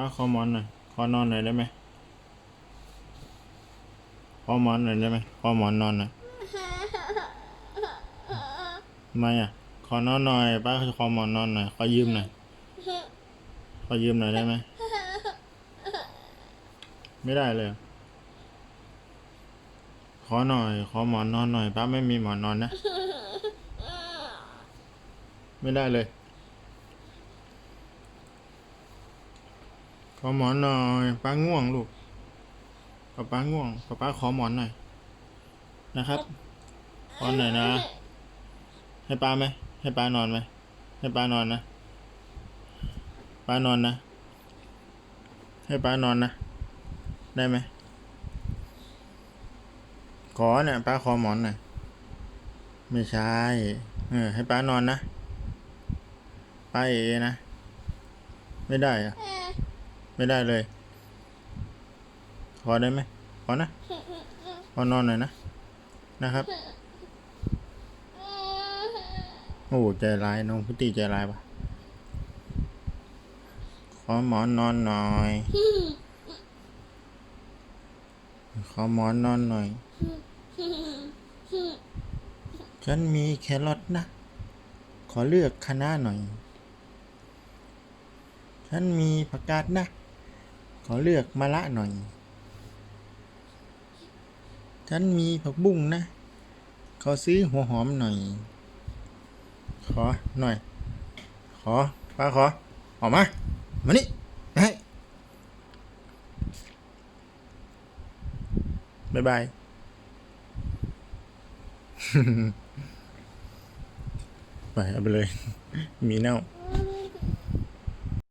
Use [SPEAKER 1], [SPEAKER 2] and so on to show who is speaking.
[SPEAKER 1] ป้าขอหมอนหน่อยขอนอนหน่อยได้ไหมขอหมอนหน่อยได้ไหมขอหมอนนอนหน่อยทำไมอะ ขอนอนหน่อยป้าขอหมอนนอนหน่อยขอยืมหน่อยขอยืมหน่อยได้ไหมไม่ได้เลย ขอหน่อย ขอหมอนนอนหน่อยป้าไม่มีหมอนนอนนะ ไม่ได้เลย ขอหมอนหน่อยป้าง่วงลูกป้าป้าง่วงป้าป้าขอหมอนหน่อย นะครับขอนหน่อยนะ ให้ป้าไหมให้ป้านอนไหมให้ป้านอนนะป้านอนนะ ให้ป้านอนนะ ได้ไหมขอเนี่ยป้าขอหมอนหน่อยไม่ใช่เออให้ป้านอนนะป้าเอนะ ไม่ได้อะ ไม่ได้เลย ขอได้ไหมขอนะขอนอนหน่อยนะ นะครับ โอ้ใจร้าย น้องพุตติใจร้ายปะขอหมอนนอนหน่อย ขอหมอนนอนหน่อย ฉันมีแครอทนะ ขอเลือกคณะหน่อย ฉันมีผักกาดนะ ขอเลือกมะละหน่อย ฉันมีผักบุ้งนะ ขอซื้อหัวหอมหน่อย ขอหน่อย ขอป้าขอ ออกมา มานี่ให้บายบายไปเอาไปเลย มีเน่า